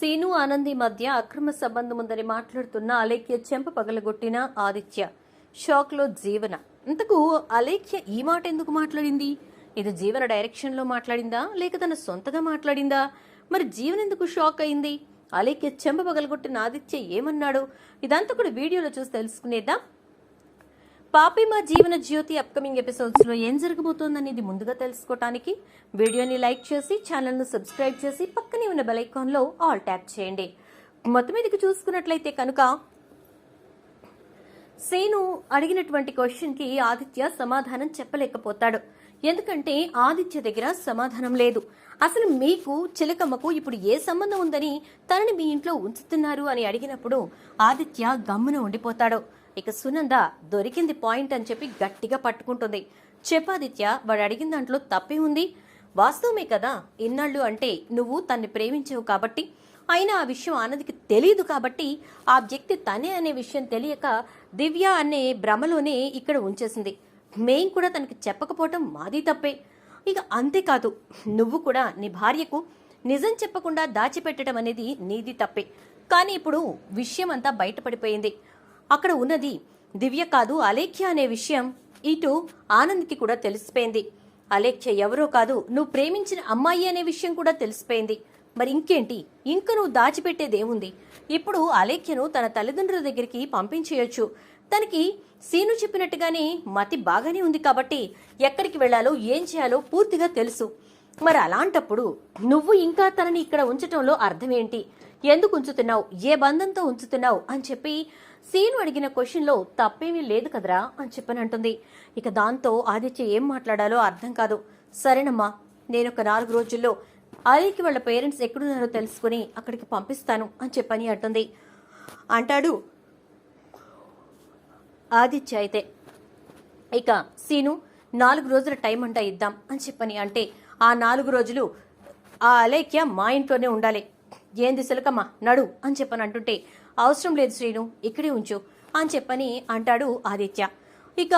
Scene Anandi మధ్య అక్రమ సంబంధం ఉందని మాట్లాడుతున్న అలేఖ్య చెంప పగలగొట్టిన ఆదిత్య. షాక్లో జీవన. ఇంతకు అలేఖ్య ఈ మాట ఎందుకు మాట్లాడింది? ఇది జీవన డైరెక్షన్లో మాట్లాడిందా? లేక తన సొంతగా మాట్లాడిందా? మరి జీవన ఎందుకు షాక్ అయింది? అలేఖ్య చెంప పగలగొట్టిన ఆదిత్య ఏమన్నాడు? ఇదంతా కూడా వీడియోలో చూసి తెలుసుకునేద్దాం. పాపి మా జీవన జ్యోతి అప్కమింగ్ ఎపిసోడ్స్లో ఏం జరగబోతోందనేది ముందుగా తెలుసుకోవటానికి వీడియోని లైక్ చేసి ఛానల్ను సబ్స్క్రైబ్ చేసి పక్కనే ఉన్న బెలైకాన్లో ఆల్ ట్యాప్ చేయండి. మొత్తం మీదకి చూసుకున్నట్లయితే కనుక సేను అడిగినటువంటి క్వశ్చన్కి ఆదిత్య సమాధానం చెప్పలేకపోతాడు. ఎందుకంటే ఆదిత్య దగ్గర సమాధానం లేదు. అసలు మీకు చిలకమ్మకు ఇప్పుడు ఏ సంబంధం ఉందని తనని మీ ఇంట్లో ఉంచుతున్నారు అని అడిగినప్పుడు ఆదిత్య గమ్మున ఉండిపోతాడు. ఇక సునంద దొరికింది పాయింట్ అని చెప్పి గట్టిగా పట్టుకుంటుంది. చెప్పాదిత్య వాడు అడిగిన దాంట్లో తప్పే ఉంది. వాస్తవమే కదా ఇన్నాళ్ళు అంటే నువ్వు తన్ని ప్రేమించావు కాబట్టి అయినా ఆ విషయం ఆనందికి తెలియదు కాబట్టి ఆ వ్యక్తి తనే అనే విషయం తెలియక దివ్య అనే భ్రమలోనే ఇక్కడ ఉంచేసింది. మేం కూడా తనకి చెప్పకపోవటం మాది తప్పే. ఇక అంతేకాదు నువ్వు కూడా నీ భార్యకు నిజం చెప్పకుండా దాచిపెట్టడం అనేది నీది తప్పే. కానీ ఇప్పుడు విషయం అంతా బయటపడిపోయింది. అక్కడ ఉన్నది. దివ్య కాదు అలేఖ్య అనే విషయం ఇటు ఆనంద్కి కూడా తెలిసిపోయింది. అలేఖ్య ఎవరో కాదు నువ్వు ప్రేమించిన అమ్మాయి అనే విషయం కూడా తెలిసిపోయింది. మరి ఇంకేంటి? ఇంక నువ్వు దాచిపెట్టేదేముంది ఇప్పుడు అలేఖ్యను తన తల్లిదండ్రుల దగ్గరికి పంపించేయొచ్చు. తనకి సీను చెప్పినట్టుగానే మతి బాగానే ఉంది కాబట్టి ఎక్కడికి వెళ్ళాలో ఏం చేయాలో పూర్తిగా తెలుసు. మరి అలాంటప్పుడు నువ్వు ఇంకా తనని ఇక్కడ ఉంచటంలో అర్థం ఏంటి? ఎందుకు ఉంచుతున్నావు? ఏ బంధంతో ఉంచుతున్నావు? అని చెప్పి సీను అడిగిన క్వశ్చన్లో తప్పేమీ లేదు కదరా అని చెప్పని అంటుంది ఇక దాంతో ఆదిత్య ఏం మాట్లాడాలో అర్థం కాదు. సరేనమ్మా నేను ఒక నాలుగు రోజుల్లో ఆదికి వాళ్ళ పేరెంట్స్ ఎక్కడున్నారో తెలుసుకుని అక్కడికి పంపిస్తాను అని చెప్పని అంటుంది. అంటాడు ఆదిత్య అయితే. ఇక సీను నాలుగు రోజుల టైం అంటా ఇద్దాం అని చెప్పని అంటే ఆ నాలుగు రోజులు ఆ అలేఖ్య మా ఇంట్లోనే ఉండాలి. ఏంది సిలకమ్మ? నడు అని చెప్పని అంటుంటే అవసరం లేదు శ్రీను ఇక్కడే ఉంచు అని చెప్పని అంటాడు ఆదిత్య. ఇక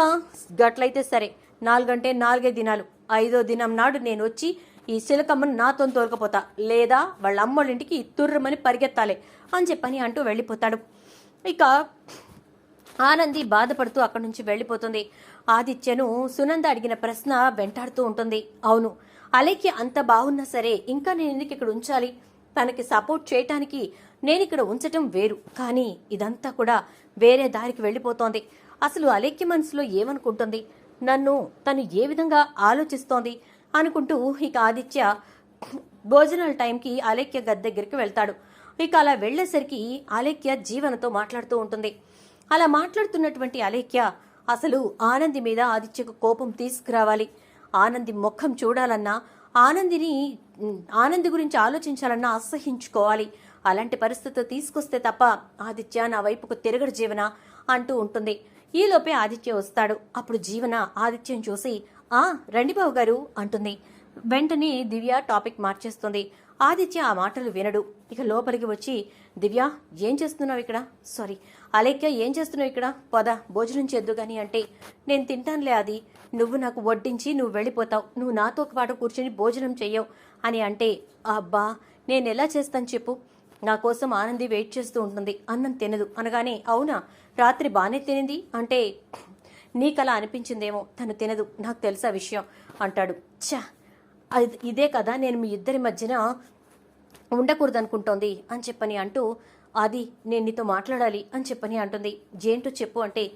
గట్లయితే సరే నాలుగంటే నాలుగే దినాలు. ఐదో దినం నాడు నేను వచ్చి ఈ సిలకమ్మను నాతో తోలుకపోతా లేదా వాళ్ళ అమ్మోళ్ళింటికి తుర్రమని పరిగెత్తాలి అని చెప్పని అంటూ వెళ్ళిపోతాడు. ఇక ఆనంది బాధపడుతూ అక్కడి నుంచి వెళ్ళిపోతుంది. ఆదిత్యను సునంద అడిగిన ప్రశ్న వెంటాడుతూ ఉంటుంది. అవును అలైకి అంత బాగున్నా సరే ఇంకా నేను ఎందుకు ఇక్కడ ఉంచాలి? తనకి సపోర్ట్ చేయటానికి నేను ఇక్కడ ఉంచటం వేరు. కానీ ఇదంతా కూడా వేరే దారికి వెళ్ళిపోతోంది. అసలు అలేఖ్య మనసులో ఏమనుకుంటుంది? నన్ను తను ఏ విధంగా ఆలోచిస్తోంది? అనుకుంటూ ఇక ఆదిత్య భోజనాల టైంకి అలేఖ్య గది దగ్గరికి వెళ్తాడు. ఇక అలా వెళ్ళేసరికి అలేఖ్య జీవనతో మాట్లాడుతూ ఉంటుంది. అలా మాట్లాడుతున్నటువంటి అలేఖ్య అసలు ఆనంది మీద ఆదిత్యకు కోపం తీసుకురావాలి. ఆనంది ముఖం చూడాలన్నా ఆనందిని ఆనంది గురించి ఆలోచించాలన్నా అసహించుకోవాలి. అలాంటి పరిస్థితి తీసుకొస్తే తప్ప ఆదిత్య నా వైపుకు తిరగడు జీవన అంటూ ఉంటుంది. ఈలోపే ఆదిత్య వస్తాడు. అప్పుడు జీవన ఆదిత్యం చూసి ఆ రండి బాబు గారు అంటుంది. వెంటనే దివ్య టాపిక్ మార్చేస్తుంది. ఆదిత్య ఆ మాటలు వినడు. ఇక లోపలికి వచ్చి దివ్య ఏం చేస్తున్నావు ఇక్కడ? సారీ అలేఖ్య ఏం చేస్తున్నావు ఇక్కడ? పొద భోజనం చేద్దు గాని అంటే నేను తింటానులే అది నువ్వు నాకు వడ్డించి నువ్వు వెళ్ళిపోతావు. నువ్వు నాతో పాటు కూర్చొని భోజనం చెయ్యవు అని అంటే అబ్బా నేను ఎలా చేస్తాను చెప్పు. నా కోసం ఆనంది వెయిట్ చేస్తూ ఉంటుంది. అన్నం తినదు. అనగానే అవునా? రాత్రి బాగానే తినింది? అంటే నీకలా అనిపించిందేమో. తను తినదు. నాకు తెలుసా విషయం. అంటాడు. ఛా! అది- ఇదే కదా నేను మీ ఇద్దరి మధ్యన ఉండకూడదు అనుకుంటోంది అని చెప్పని అంటూ అది నేను నీతో మాట్లాడాలి అని చెప్పని అంటుంది. ఏంటో చెప్పు అంటే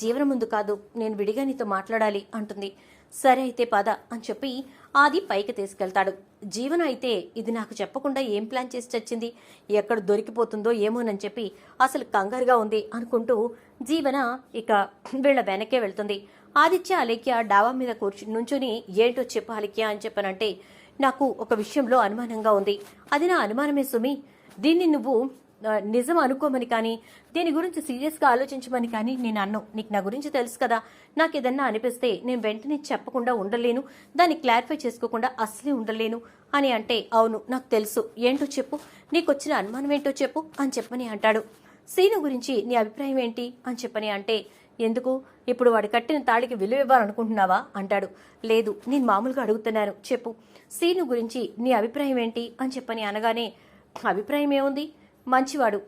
జీవనం ముందు కాదు నేను విడిగా నీతో మాట్లాడాలి అంటుంది. సరే అయితే పద అని చెప్పి ఆది పైకి తీసుకెళ్తాడు. జీవన అయితే ఇది నాకు చెప్పకుండా ఏం ప్లాన్ చేసి చచ్చింది? ఎక్కడ దొరికిపోతుందో ఏమోనని చెప్పి అసలు కంగారుగా ఉంది అనుకుంటూ జీవన ఇక వీళ్ళ వెనకే వెళ్తుంది. ఆదిత్య అలేఖ్య డాబా మీద కూర్చు నుంచుని ఏంటో చెప్పు అలేఖ్య అని చెప్పనంటే నాకు ఒక విషయంలో అనుమానంగా ఉంది. అది నా అనుమానమే సుమి. దీన్ని నువ్వు నిజం అనుకోమని కానీ దీని గురించి సీరియస్గా ఆలోచించమని కానీ నేను అన్ను. నీకు నా గురించి తెలుసు కదా. నాకు ఏదన్నా అనిపిస్తే నేను వెంటనే చెప్పకుండా ఉండలేను. దాన్ని క్లారిఫై చేసుకోకుండా అస్సలే ఉండలేను. అని అంటే అవును నాకు తెలుసు. ఏంటో చెప్పు. నీకు వచ్చిన అనుమానం ఏంటో చెప్పు అని చెప్పని అంటాడు. సీను గురించి నీ అభిప్రాయం ఏంటి అని చెప్పని అంటే ఎందుకు? ఇప్పుడు వాడు కట్టిన తాడికి విలువ ఇవ్వాలనుకుంటున్నావా? అంటాడు. లేదు నేను మామూలుగా అడుగుతున్నాను. చెప్పు. సీను గురించి నీ అభిప్రాయం ఏంటి అని చెప్పని అనగానే అభిప్రాయం ఏముంది? మంచివాడు.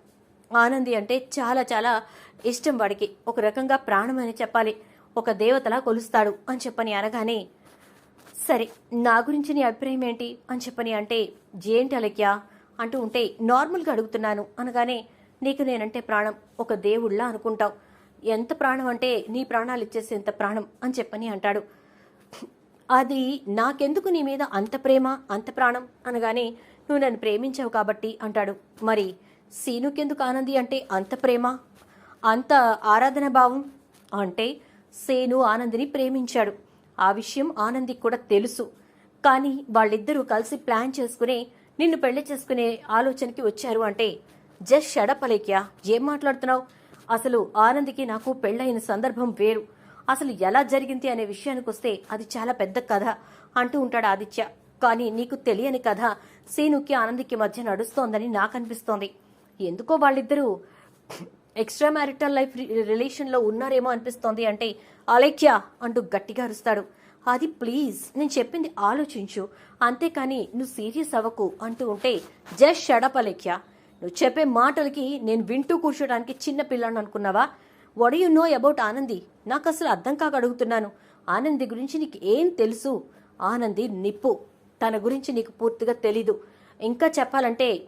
ఆనంది అంటే చాలా చాలా ఇష్టం వాడికి. ఒక రకంగా ప్రాణం అని చెప్పాలి. ఒక దేవతలా కొలుస్తాడు అని చెప్పని అనగానే సరే నా గురించి నీ అభిప్రాయం ఏంటి? అని చెప్పని అంటే ఏంటి అలక్య? అంటూ ఉంటే నార్మల్గా అడుగుతున్నాను. అనగానే నీకు నేనంటే ప్రాణం. ఒక దేవుళ్ళ అనుకుంటావు. ఎంత ప్రాణం అంటే నీ ప్రాణాలు ఇచ్చేసేంత ప్రాణం? అని చెప్పని అంటాడు. అది నాకెందుకు నీ మీద అంత ప్రేమ అంత ప్రాణం? అనగానే నువ్వు నన్ను ప్రేమించావు కాబట్టి అంటాడు. మరి సీనుకెందుకు ఆనంది అంటే అంత ప్రేమ? అంత ఆరాధన భావం? అంటే సేను ఆనందిని ప్రేమించాడు. ఆ విషయం ఆనందికి కూడా తెలుసు. కానీ వాళ్ళిద్దరూ కలిసి ప్లాన్ చేసుకుని నిన్ను పెళ్ళి చేసుకునే ఆలోచనకి వచ్చారు అంటే జస్ట్ షడపలేక్యా ఏం మాట్లాడుతున్నావు? అసలు ఆనందికి నాకు పెళ్ళైన సందర్భం వేరు. అసలు ఎలా జరిగింది అనే విషయానికి వస్తే అది చాలా పెద్ద కథ అంటూ ఉంటాడు ఆదిత్య. కానీ నీకు తెలియని కథ సీనుకి ఆనందికి మధ్య నడుస్తోందని నాకు అనిపిస్తోంది. ఎందుకో వాళ్ళిద్దరూ ఎక్స్ట్రా మ్యారిటల్ లైఫ్ రిలేషన్లో ఉన్నారేమో అనిపిస్తోంది అంటే అలేఖ్య అంటూ గట్టిగా అరుస్తాడు. అది ప్లీజ్ నేను చెప్పింది ఆలోచించు. అంతేకాని నువ్వు సీరియస్ అవ్వకు అంటూ ఉంటే జస్ట్ షడప్ అలేఖ్య. నువ్వు చెప్పే మాటలకి నేను వింటూ కూర్చోడానికి చిన్న పిల్లని అనుకున్నావా? What you know about Anandi? నాకు అసలు అర్థం కాక అడుగుతున్నాను. ఆనంది గురించి నీకు ఏం తెలుసు? ఆనంది నిప్పు. తన గురించి నీకు పూర్తిగా తెలీదు. ఇంకా చెప్పాలంటే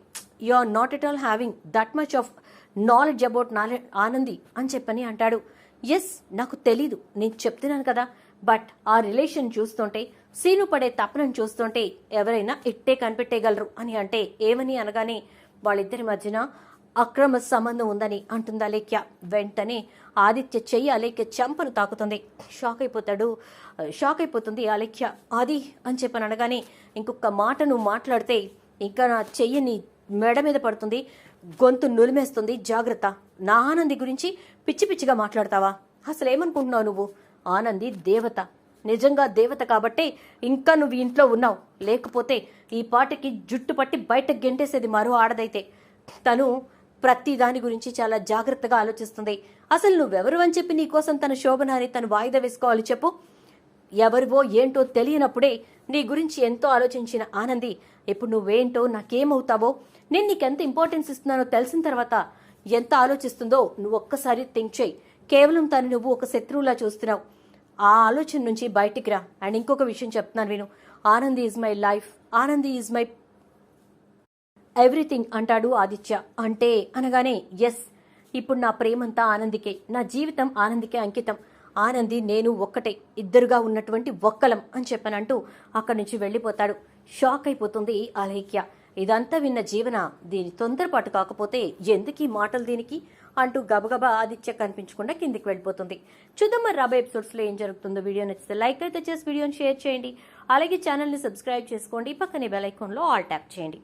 you are not at all having that much of knowledge about knowledge Anandi అని చెప్పని అంటాడు. ఎస్ నాకు తెలీదు. నేను చెప్తున్నాను కదా. బట్ ఆ రిలేషన్ చూస్తుంటే సీను పడే తపనను చూస్తుంటే ఎవరైనా ఇట్టే కనిపెట్టేయగలరు అని అంటే ఏమని అనగానే వాళ్ళిద్దరి మధ్యన అక్రమ సంబంధం ఉందని అంటుంది అలేఖ్య వెంటనే ఆదిత్య చెయ్యి అలేఖ్య చెంపను తాకుతుంది. షాక్ అయిపోతాడు. షాక్ అయిపోతుంది అలేఖ్య ఆది అని చెప్పని అనగానే ఇంకొక మాట నువ్వు మాట్లాడితే ఇంకా నా చెయ్యి నీ మెడ మీద పడుతుంది గొంతు నులిమేస్తుంది. జాగ్రత్త. నా ఆనంది గురించి పిచ్చి పిచ్చిగా మాట్లాడతావా? అసలు ఏమనుకుంటున్నావు నువ్వు? ఆనంది దేవత. నిజంగా దేవత కాబట్టే ఇంకా నువ్వు ఇంట్లో ఉన్నావు. లేకపోతే ఈ పాటకి జుట్టు పట్టి బయటకు గెంటేసేది మరో ఆడదైతే. తను ప్రతి దాని గురించి చాలా జాగ్రత్తగా ఆలోచిస్తుంది. అసలు నువ్వెవరు అని చెప్పి నీకోసం తన శోభనాన్ని తను వాయిదా వేసుకోవాలి చెప్పు? ఎవరివో ఏంటో తెలియనప్పుడే నీ గురించి ఎంతో ఆలోచించిన ఆనంది ఇప్పుడు నువ్వేంటో నాకేమవుతావో నేను నీకెంత ఇంపార్టెన్స్ ఇస్తున్నానో తెలిసిన తర్వాత ఎంత ఆలోచిస్తుందో నువ్వు ఒక్కసారి థింక్ చేయి. కేవలం తను నువ్వు ఒక శత్రువులా చూస్తున్నావు. ఆ ఆలోచన నుంచి బయటికి రా. అండ్ ఇంకొక విషయం చెప్తున్నాను విను. Anandi is my life Anandi is my everything అంటాడు ఆదిత్య. అంటే అనగానే ఎస్ ఇప్పుడు నా ప్రేమంతా ఆనందికే. నా జీవితం ఆనందికే అంకితం. ఆనంది నేను ఒక్కటే ఇద్దరుగా ఉన్నటువంటి ఒక్కలం అని చెప్పనంటూ అక్కడి నుంచి వెళ్ళిపోతాడు. షాక్ అయిపోతుంది అలైక్య. ఇదంతా విన్న జీవన దీని తొందరపాటు కాకపోతే ఎందుకు మాటలు దీనికి? అంటూ గబగబా ఆదిత్య కనిపించకుండా కిందికి వెళ్ళిపోతుంది. చూద్దాం మరి రాబోయే ఎపిసోడ్స్లో ఏం జరుగుతుందో. వీడియో నచ్చితే లైక్ అయితే చేసి వీడియోని షేర్ చేయండి. అలాగే ఛానల్ని సబ్స్క్రైబ్ చేసుకోండి. పక్కనే బెల్ ఐకాన్లో ఆల్ ట్యాప్ చేయండి.